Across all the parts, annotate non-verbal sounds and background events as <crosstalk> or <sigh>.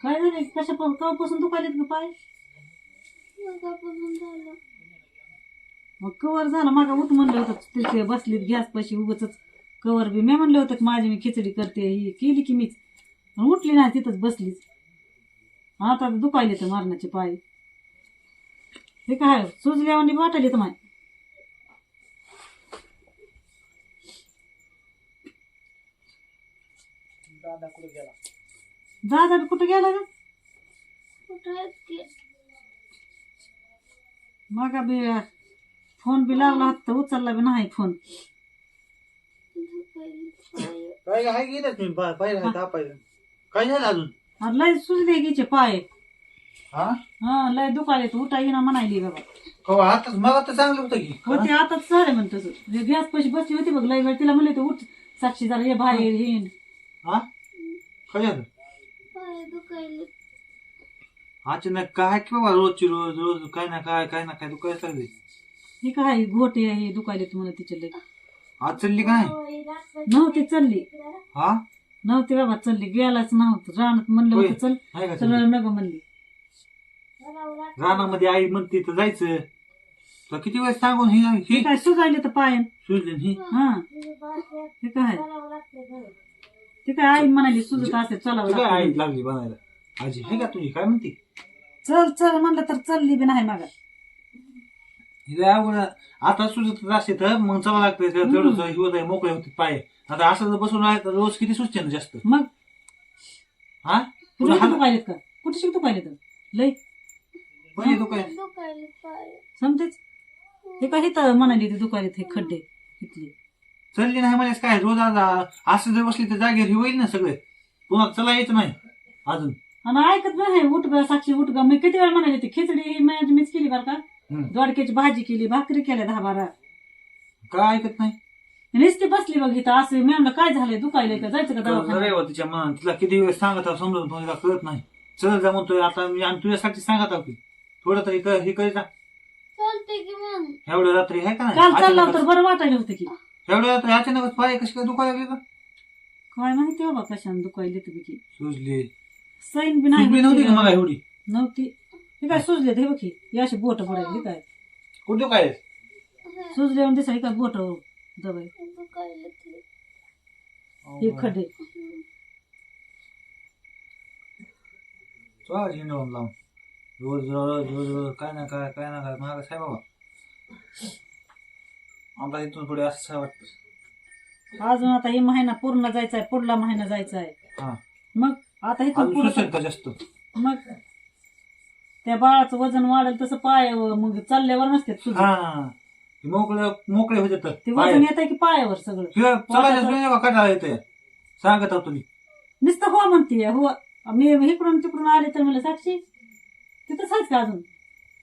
काय झालं? कशा कवापासून दुखायलेत ग पाय? मगापासून झालं मग कवर झालं. मागा उठ म्हणलं होतं तिथे बसलीत गॅस पाशी उगच कवर बी. मी म्हणलं होतं की माझी मी खिचडी करते ही केली की मीच. पण उठली नाही तिथंच बसलीच. आता दुखायले तर मारण्याचे पाय. हे काय सुजल्यावानी वाटले तर माय. दादा कुठे गेला? दादा बी कुठं गेला ग? कुठं आहेत की मागा बी फोन बी लावला होता तर उचलला बी नाही फोन. काय आहे पाहिलं काय झालं अजून? लय सुजले गीचे पाय. हा? हा लय दुखायले तर उठा येईना म्हणायली बाबा. कवा आता तर चांगलं होतं की. होते आताच झाले म्हणत तसं. गॅस पैसे बसली होती बघ लय वेळ. तिला म्हणले तर उठ साक्षी जरा ये बाहेर येईन हा? काय झालं? पाय दुखायले अचानक काय की बाबा रोजची रोज रोज काय ना काय काय ना काय तू काय लागले हे काय घोटे हे दुखायले तुम्हाला तिचे लय आज चालली काय? नव्हती चालली. हा? नव्हती बाबा चालली गेलाच नव्हतं. रानात म्हणलं होय. होतं चल. आहे का? नग म्हणली. रानामध्ये आई म्हणते तर जायचं. तर किती वेळ सांगून ही हे ही काय सुजायले तर पायन सुजली ही? हा. हे. काय? ते काय आई म्हणाली सुजत असे चलावं तू काय आई. लागली बनायला. आजी हे का तुझी? काय म्हणते? चल चल म्हणलं तर चालली बी नाही मागा. हिला अवघड. आता सुजत असते तर मग चला लागते तेवढं होत आहे मोकळे होते पाय. आता असं जर बसून राहिलं तर रोज किती सुचते ना जास्त. मग? हा? तुला हात दुखायलेत का? कुठे शिकतो पाहिले तर लय म्हणजे तो काय दुखायले पाय समजेच. हे काय हिथं म्हणाली ते दुखायलेत हे खड्डे? इथले. चालली नाही म्हणजे काय रोज आज असं जर बसली तर जागेवर ही होईल ना सगळे. पुन्हा चला यायचं नाही अजून. आणि ऐकत नाही उठ ग साक्षी उठ ग. मी किती वेळ म्हणाली ती खिचडी ही माझी मीच केली बरं का? हम्म. दोडक्याची भाजी केली भाकरी केल्या दहा बारा. काय ऐकत नाही? नुसती बसली बघ इथं असं मी म्हणलं काय झालंय दुखायलंय का? जायचं का दवाखान्यात? आहे बा तिच्या मनात. तिला किती वेळ सांगत आहो समजून तुला कळत नाही. चल जा म्हणतोय आता मी आणि तुझ्यासाठी सांगत आहो की. थोडं तरी क- हे करायचा चालते की मग. एवढ्या रात्री आहे का नाही? काल चालला होता अचानकच- बरं वाटायला होतं की. एवढ्या रात्री अचानकच पाय कशी काय दुखायला लागली का काय माहिती बाबा कशाने दुखायले तुम्ही की सुजली. सैन बी नाही सुजली नव्हती का. मला एवढी? नव्हती. हे काय सुजले हे बघी. हे अशी बोट पडायली काय? कुठे काय सुजले म्हणून दिसाय काय बोट दबाई दुखायले ते हे खड्डे. चला लावून रोज रोज रोज रोज काय ना काय काय ना काय. महाग आहे बाबा. आम्हाला इथून पुढे असं वाटतं. अजून आता हे महिना पूर्ण जायचा आहे पुढला महिना जायचा आहे हा. मग आता इथून अजून पुढे सुचेल का जास्त? मग त्या बाळाचं वजन वाढेल तसं पाय मग चालल्यावर नसते सुजत. हा. ते मोकळे मोकळे होते तर. ते. वजन येत आहे की पायावर सगळं? सुद्धा कटाळा येते सांगत आहो तुम्ही. नुसतं हो म्हणते हो. मी इकडून तिकडून आले तर मला साक्षी तिथंच आहेच का अजून?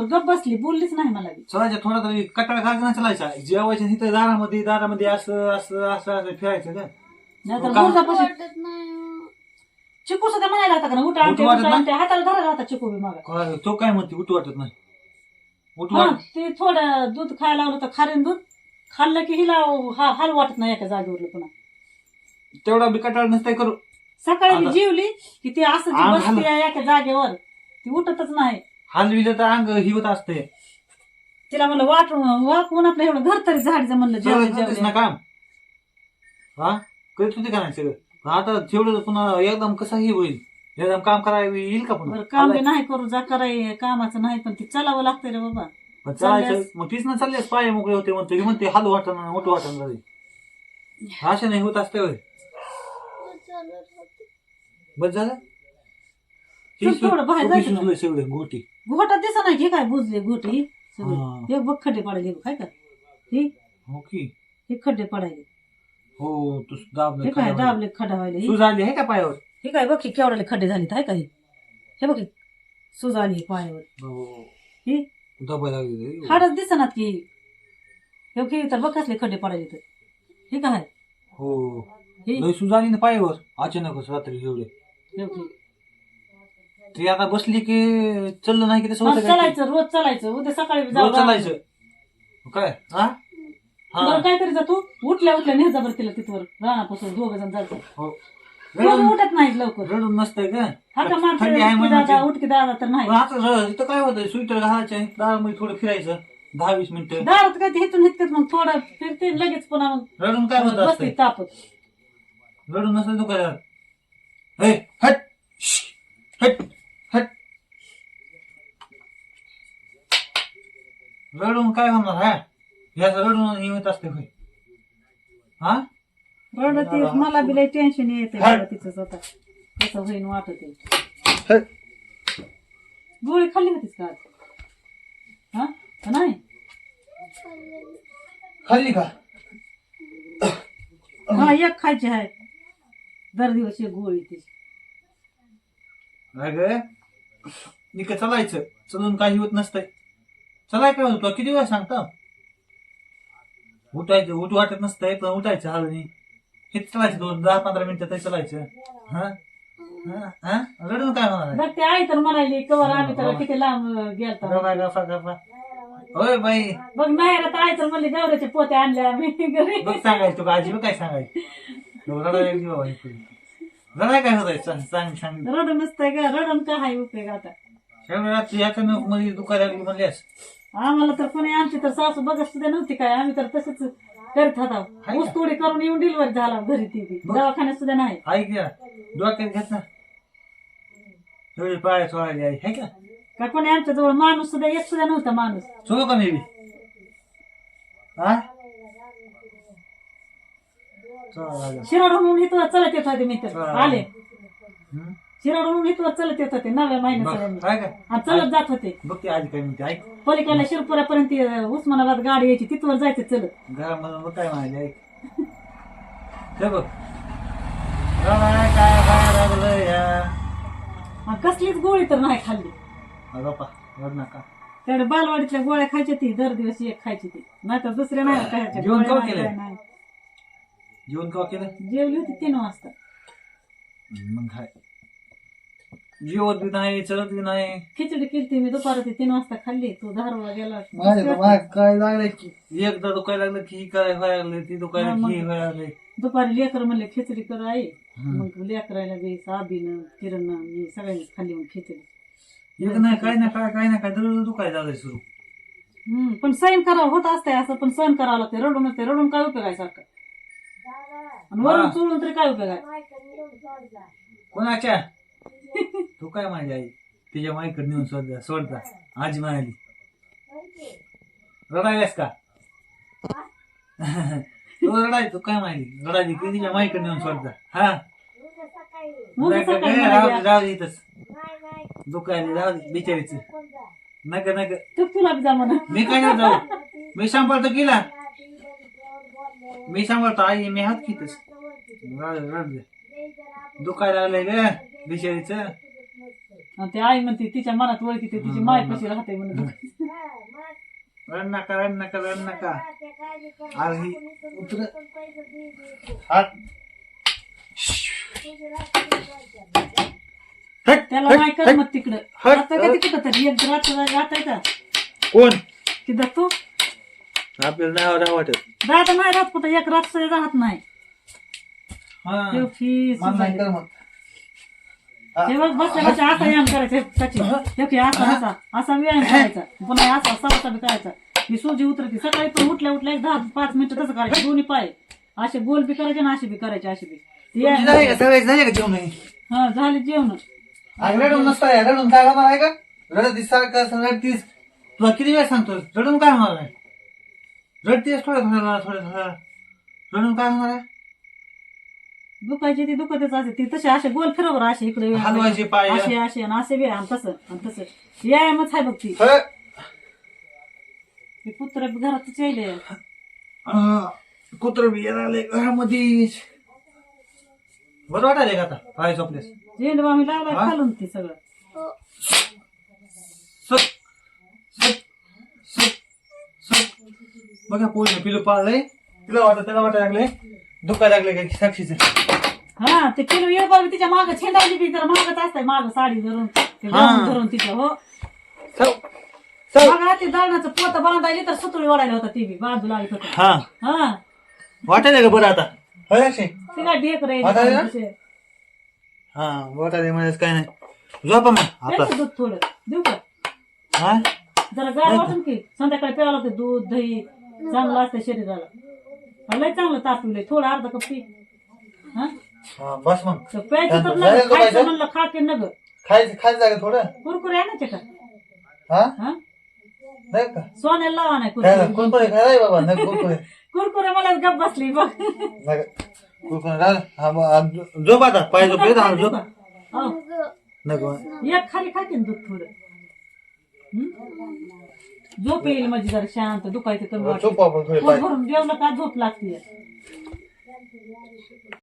तर गप बसली बोललीच नाही मला बी. चलायच्या थोडा तरी कटाळा खायचा नाही चालायचा. जेवायच्या तिथं दारामध्ये दारामध्ये असं असं असं असं फिरायचं का? नाहीतर का? गुरुजापाशी वाटत नाही चिकू सुद्धा म्हणायला होता का ना उठा आणते उठू वाटत उठा नाही? आणते हाताला धरायला होता चिकू बी मागा. काय- तो काय म्हणते उठू वाटत नाही? उठू हा, वाटत ते थोडं दूध खायला लावलं तर खारेन दूध. खाल्लं की हिला हा हाल वाटत नाही एका जागेवर पुन्हा. तेवढा बी कटाळ नसताय करू. सकाळी मी आता- जेवली की ती असं जी बसते हालत. एका जागेवर. ती उठतच नाही. हलविलं तर अंग ही होत असते. तिला म्हणलं वाट वाकून आपलं एवढं घर तरी झाडचं म्हणलं जेवढे करतेस जेवढे. काम. हा? करीत होते का नाही सगळं? पण आता तेवढं पुन्हा एकदम कसंही होईल. एकदम काम करायला येईल का बरं काम बी नाही करू जा कराय कामाचं नाही पण ती चलावं लागतंय रे बाबा. पण चालायचं चालल्यास- मग तीच ना चालल्यास पाय मोकळे होते म्हणते ही म्हणते हालू वाटणं मोठं वाटणं <laughs> अशा नाही होत असते होय. बस झालं? चल थोडं बाहेर जायचं का? सुचलं सगळं गोटी. घोटात दिसा नाही घे काय बुजले घोटे सगळे. हा. हे बघ खड्डे पडायले काय का? हे? हो की. हे खड्डे पडायले. हो तू दाबलं हे काय. दाबले खडा व्हायले? सूज आली आहे का पायावर? हे काय बघ केवढाले खड्डे झाले आहे का हे? हे बघ की सूज आली हे पायावर. हो. हे? दबायला लागली हाडच दिसनात की. हे की तर बघ कसले खड्डे पडायले तर. हे काय हो. हे? लय सूज आली ना पायावर. अचानकच रात्री एवढे. हे की. ती आता बसली की चाललं नाही की तसं होतं काय चालायचं रोज चालायचं. उद्या सकाळी जाऊ रोज चालायचं. काय? हा? बरं हा काय करायचं तू. उठल्या उठल्या नेहजा बरं तिला तिथवर. रानापासून दोघ जण जायचं. हो. कोण उठत नाहीत लवकर. रडून नसतंय का? हा का माणसं थंडी आहे उठकी म्हणून दादा उठकी दादा तर नाही. आता र- इथं काय होतं? स्वेटर घालायचं दारामध्ये थोडं फिरायचं. दहा वीस मिनिटं. दारात काय ते हितकत मग थोडं फिरते लगेच पुन्हा मग रडून काय होत बसते असतंय तापत. रडून नसतं तो काय हट! हट हट रडून काय होणार हा याच रडून येत असते होय. हा? रडत ते मला बी लय टेन्शन येते हट. तिचं स्वतः कसं होईन वाटत आहे. गोळी खाल्ली होतीस का आज? हा? का नाही? खाल्ली का? हा एक खायची आहे. दर दिवस एक गोळी ती अग निका चलायचं? चलून काही होत नसतंय. चलाय काय होतो किती वेळा सांगता? उठायचं उठ वाटत नसतंय पण उठायचं हळूनी हे चलायचं? दोन दहा पंधरा मिनिटं तरी चलायचं. हा? हा? रडून काय? बघ ते आई तर म्हणाली कवर आम्ही तर किती लांब गेलता. गफा गफा गफा होय बाई. बघ नाही आई तर म्हणले गौऱ्याचे पोते आणले आम्ही. घरी. बघ सांगायचं तुका आजी काय सांगायचं? रडायला बाबा. रडाय काय होत सांग सांग सांग. रडून नसतंय का रडून का हाय उपयोग आता? शेवटी रात्री याच्या मध्ये दुखायला लागली म्हणल्यास. आम्हाला तर कोणी आमची तर सासू बघत सुद्धा नव्हती काय. आम्ही तर तसंच करत होता. हाय का? ऊस तोडी करून येऊन डिलिव्हरी झाला घरी ती बी. दवाखान्यात सुद्धा नाही. आई घ्या डोक्यात घेत ना. पाय सोडायली आई. है का? का कोणी आमच्या जवळ माणूस सुद्धा एक सुद्धा नव्हता माणूस. सोडू का मी बी? हा चला. लागेल. शिराडून इथवर चलत येत होते मी तर. हा. आले. हम्म? शिराडून इथवर चलत येत होते नव्या महिन्यात काय काय? आणि चलत जात होते. बघ ती आजी काय म्हणते ऐक. पलीकडल्या शिरपुरापर्यंत ती, उस्मानाबाद गाडी यायची तिथवर जायचं चलत. घरामधून बघ काय म्हणाले ऐक. हे बघ. रडाय काय या आणि कसलीच गोळी तर नाही खाल्ली. बापा रड नका. तेवढ्या बालवाडीतल्या गोळ्या खायच्या ती दर दिवस एक खायची ती. नाही तर दुसऱ्या नाही खायच्या. जेवण गोळ्या केव्हा नाही, केलंय? काय नाही. जेवण केव्हा केलं जेवली होती तीन वाजता. मग काय जेवत बी नाही चलत बी नाही. खिचडी केली मी दुपारी तीन वाजता खाल्ली तो धारवाला गेला काय लागलंय की? एकदा दुखायला लागलं की ही काय व्हायला लागलं ती दुखायला. की हे व्हायला लागलंय दुपारी लेकर म्हणले खिचडी कर आई. मग लेकरायला बी साबीनं किरण मी सगळ्यांनी खाल्ली मग खिचडी. एक नाही काय नाही काय काय नाही काय दररोज दुखायला लागलंय सुरू. हम्म पण सहन करावं होत असतंय असं पण सहन करावं लागतं रडून नसते रडून काय उपयोग आहे सारखं आणि वरून हा. चोळून तरी काय उपयोग आहे? कोणाच्या? तू काय माझी आई? तिच्या माईकडे नेऊन सोडता सोडता. आजी म्हणाली. रडायलास का? <laughs> तू रडाय तू काय माहिती रडायली की तिच्या माईकडे नेऊन सोडता. हा? म्हणाली, दे, इथंच. दे बिचारीच. तुला बी जा म्हणा. मी काय नाही जाऊ? मी सांभाळतो केला मी सांभाळतो आई मी हात घेतच दुखायला लागलंय ग बिचारीच. आणि ते आई म्हणते तिच्या मनात ओळखीते तिची माय कशी राहते म्हणून रड नका रड नका रड नका. आज ही उतर. हात. हट, त्याला हट, नाही कर हट. मग तिकडं. हट. आता का तिकडं तरी? एक रात्र जाता का? कोण? तिथं तू? आपल्याला नाही राहा वाटत. राहत नाही राहत कुठं एक रात्र राहत नाही. हा. हे फी मला नाही कर मग. हे. बघ बसल्या बसल्या असा व्यायाम करायचा सचिन. हे. की असा असा. असा व्यायाम करायचा. पुन्हा असा बी करायचा. ही सूजी उतरते. सकाळी पण उठल्या उठल्या एक दहा पाच मिनिटं तसं करायचं. दोन्ही पाय. असे गोल बी करायचे आणि असे बी करायचे असे बी. झाली का का जेवण? हा झाले जेवण. रडून नसतं रडून काय होणार आहे का? रडतीस सारखं रडतीस? तुला किती वेळ सांगतो रडून काय होणार आहे? रडतीस थोड्या थोड्या थोड्या थोड्या रडून काय होणार आहे? दुखायची ती दुखतच असते. ती तसे असे गोल फिरवर असे इकडे हलवायचे पाय. असे असे आणि असे व्यायाम तसं आणि तसं. व्यायामच आहे बघ ती. हं. ती पुत्र घरातच यायले. अं, कुत्र बी यायला लागले घरामध्ये. बरं वाटायले का आता? पाय झोपलेस झेंडू आम्ही लावला हा? खालून ती सगळं. सट सट सट सट बघा पोळी पिलू पाळलंय. तिला वाटत त्याला वाटायला लागले दुखायला लागले का साक्षीच? हा ते किलो ये बघ तिच्या माग छेंडावली बी तर मागच असतंय माग साडी धरून ते हा. धरून तिच्या हो. बघा ते दळणाचं पोत बांधायली तर सुतळी ओढायला होता ती बी बाजूला होता हा. हा. वाटायला का बरं आता? होय अक्षय? ढेक हा काय नाही. झोपा मग दूध थोडं देऊ का? हा? जरा गार वाटून की? संध्याकाळी प्यावं लागतं दूध दही चांगलं असतं शरीराला. लय चांगलं तापवलंय थोडं अर्धा कप पी. हा? हा, बस मग. तर प्यायचं तर जायला नग का खायचं पाहिजे? म्हणलं खा की नग खायचं खायचं जागा थोडं. कुरकुरे आणायचे का हा? हा? नाही का? सोन्याला लावा नाही काय कुरकुरे कुरकुरे काय बाबा नाही कुरकुरे. <laughs> कुरकुरे मला गप बसली बघ. नाही का? कुरकुरे राहिलं. हा मग आ, झो- झोप आता. पाय झोप येत हा, झोप. हो. नको. एक खाली खाते ना दूध थोडं. हं? झोप येईल माझी जरा शांत दुखायचं कमी वाटतं झोप आपण थोडे पोट पाय भरून जेवलं का झोप लागते